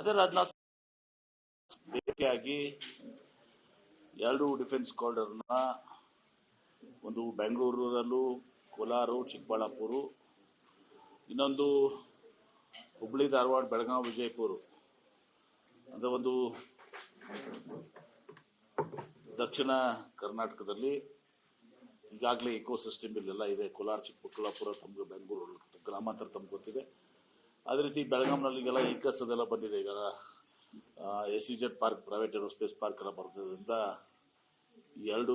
ಅದೇ ರಾಜನಾಥ್ ಭೇಟಿಯಾಗಿ ಎರಡು ಡಿಫೆನ್ಸ್ ಕಾರಿಡರ್ನ ಒಂದು ಬೆಂಗಳೂರಲ್ಲೂ ಕೋಲಾರ, ಚಿಕ್ಕಬಳ್ಳಾಪುರ, ಇನ್ನೊಂದು ಹುಬ್ಳಿ, ಧಾರವಾಡ, ಬೆಳಗಾವಿ, ವಿಜಯಪುರ. ಅಂದರೆ ಒಂದು ದಕ್ಷಿಣ ಕರ್ನಾಟಕದಲ್ಲಿ ಈಗಾಗಲೇ ಇಕೋ ಸಿಸ್ಟಮ್ ಇಲ್ಲೆಲ್ಲ ಇದೆ. ಕೋಲಾರ, ಚಿಕ್ಕಬಳ್ಳಾಪುರ, ತಮ್ಗೆ ಬೆಂಗಳೂರು ಗ್ರಾಮಾಂತರ ತಮ್ಗೆ ಗೊತ್ತಿದೆ. ಅದೇ ರೀತಿ ಬೆಳಗಾಂನಲ್ಲಿ ಈಗೆಲ್ಲ ಇಕಸ್ ಅದೆಲ್ಲ ಬಂದಿದೆ ಈಗ. A C Z park private aerospace park ಎಲ್ಲ ಬರೋದ್ರಿಂದ ಈ ಎರಡು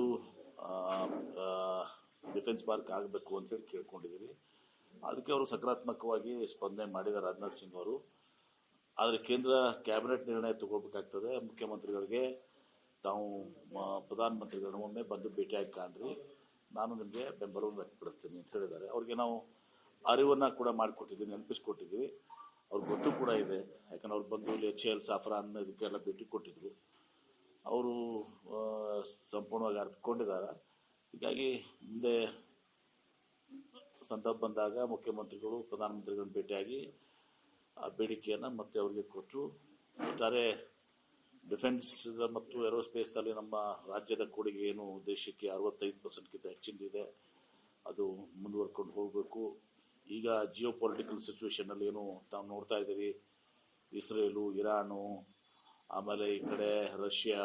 ಡಿಫೆನ್ಸ್ ಪಾರ್ಕ್ ಆಗಬೇಕು ಅಂತೇಳಿ ಕೇಳ್ಕೊಂಡಿದ್ದೀವಿ ಅದಕ್ಕೆ ಅವರು ಸಕಾರಾತ್ಮಕವಾಗಿ ಸ್ಪಂದನೆ ಮಾಡಿದ ರಾಜನಾಥ್ ಸಿಂಗ್ ಅವರು. ಆದರೆ ಕೇಂದ್ರ ಕ್ಯಾಬಿನೆಟ್ ನಿರ್ಣಯ ತಗೋಬೇಕಾಗ್ತದೆ ಮುಖ್ಯಮಂತ್ರಿಗಳಿಗೆ ತಾವು ಪ್ರಧಾನಮಂತ್ರಿಗಳನ್ನ ಒಮ್ಮೆ ಬಂದು ಭೇಟಿಯಾಗಿ ಕಾಣ್ರಿ ನಾನು ನಿಮಗೆ ಬೆಂಬಲವನ್ನು ವ್ಯಕ್ತಪಡಿಸ್ತೀನಿ ಅಂತ ಹೇಳಿದ್ದಾರೆ. ಅವ್ರಿಗೆ ನಾವು ಅರಿವನ್ನ ಕೂಡ ಮಾಡಿಕೊಟ್ಟಿದ್ದೀವಿ, ನೆನಪಿಸ್ಕೊಟ್ಟಿದ್ದೀವಿ. ಅವ್ರ ಗೊತ್ತು ಕೂಡ ಇದೆ. ಯಾಕಂದ್ರೆ ಅವ್ರು ಬಂದು ಇಲ್ಲಿ ಎಚ್ ಎಲ್ ಸಾಫ್ರಾನ್ ಇದಕ್ಕೆಲ್ಲ ಭೇಟಿ ಕೊಟ್ಟಿದ್ರು. ಅವರು ಸಂಪೂರ್ಣವಾಗಿ ಅರ್ಥಕೊಂಡಿದ್ದಾರೆ ಹೀಗಾಗಿ ಮುಂದೆ ಸಂದರ್ಭ ಬಂದಾಗ ಮುಖ್ಯಮಂತ್ರಿಗಳು, ಪ್ರಧಾನಮಂತ್ರಿಗಳನ್ನ ಭೇಟಿಯಾಗಿ ಆ ಬೇಡಿಕೆಯನ್ನು ಮತ್ತೆ ಅವರಿಗೆ ಕೊಟ್ಟು ಒಟ್ಟಾರೆ ಡಿಫೆನ್ಸ್ ಮತ್ತು ಏರೋಸ್ಪೇಸ್ನಲ್ಲಿ ನಮ್ಮ ರಾಜ್ಯದ ಕೊಡುಗೆ ಏನು, ದೇಶಕ್ಕೆ ಅರವತ್ತೈದು ಪರ್ಸೆಂಟ್ಗಿಂತ ಹೆಚ್ಚಿನದಿದೆ ಅದು ಮುಂದುವರ್ಕೊಂಡು ಹೋಗಬೇಕು. ಈಗ ಜಿಯೋ ಪೊಲಿಟಿಕಲ್ ಸಿಚುವೇಶನಲ್ಲಿ ಏನು ತಾವು ನೋಡ್ತಾ ಇದ್ದೀರಿ? ಇಸ್ರೇಲು, ಇರಾನು, ಆಮೇಲೆ ಈ ಕಡೆ ರಷ್ಯಾ,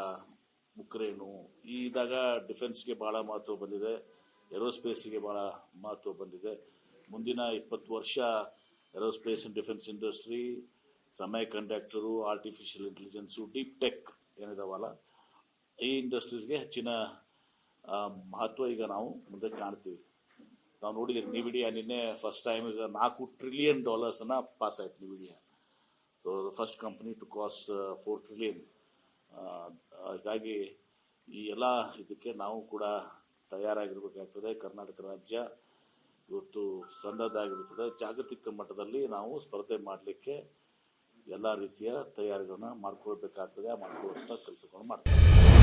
ಉಕ್ರೇನು, ಈ ಇದಾಗ ಡಿಫೆನ್ಸ್ಗೆ ಭಾಳ ಮಹತ್ವ ಬಂದಿದೆ. ಏರೋಸ್ಪೇಸ್ಗೆ ಭಾಳ ಮಹತ್ವ ಬಂದಿದೆ. ಮುಂದಿನ ಇಪ್ಪತ್ತು ವರ್ಷ aerospace and defence industry semiconductor artificial intelligence deep tech ಏನಿದಾವಲ್ಲ, ಈ ಇಂಡಸ್ಟ್ರೀಸ್ಗೆ ಹೆಚ್ಚಿನ ಮಹತ್ವ ಈಗ ನಾವು ಮುಂದೆ ಕಾಣ್ತೀವಿ. ನಾವು ನೋಡಿದಿರಿ ನಿವಿಡಿಯಾ ನಿನ್ನೆ ಫಸ್ಟ್ ಟೈಮ್ ಈಗ ನಾಲ್ಕು ಟ್ರಿಲಿಯನ್ ಡಾಲರ್ಸನ್ನ ಪಾಸ್ ಆಯ್ತು Nvidia so first company to cost four trillion ಹೀಗಾಗಿ ಈ ಎಲ್ಲ ಇದಕ್ಕೆ ನಾವು ಕೂಡ ತಯಾರಾಗಿರ್ಬೇಕಾಗ್ತದೆ. ಕರ್ನಾಟಕ ರಾಜ್ಯ ಇವತ್ತು ಸನ್ನದ್ಧಾಗಿರುತ್ತದೆ ಜಾಗತಿಕ ಮಟ್ಟದಲ್ಲಿ ನಾವು ಸ್ಪರ್ಧೆ ಮಾಡಲಿಕ್ಕೆ ಎಲ್ಲ ರೀತಿಯ ತಯಾರಿಗಳನ್ನ ಮಾಡ್ಕೊಳ್ಬೇಕಾಗ್ತದೆ. ಆ ಮಾಡ್ಕೊಳ್ಳುವಂಥ ಕೆಲಸಗಳನ್ನು ಮಾಡ್ತೀವಿ.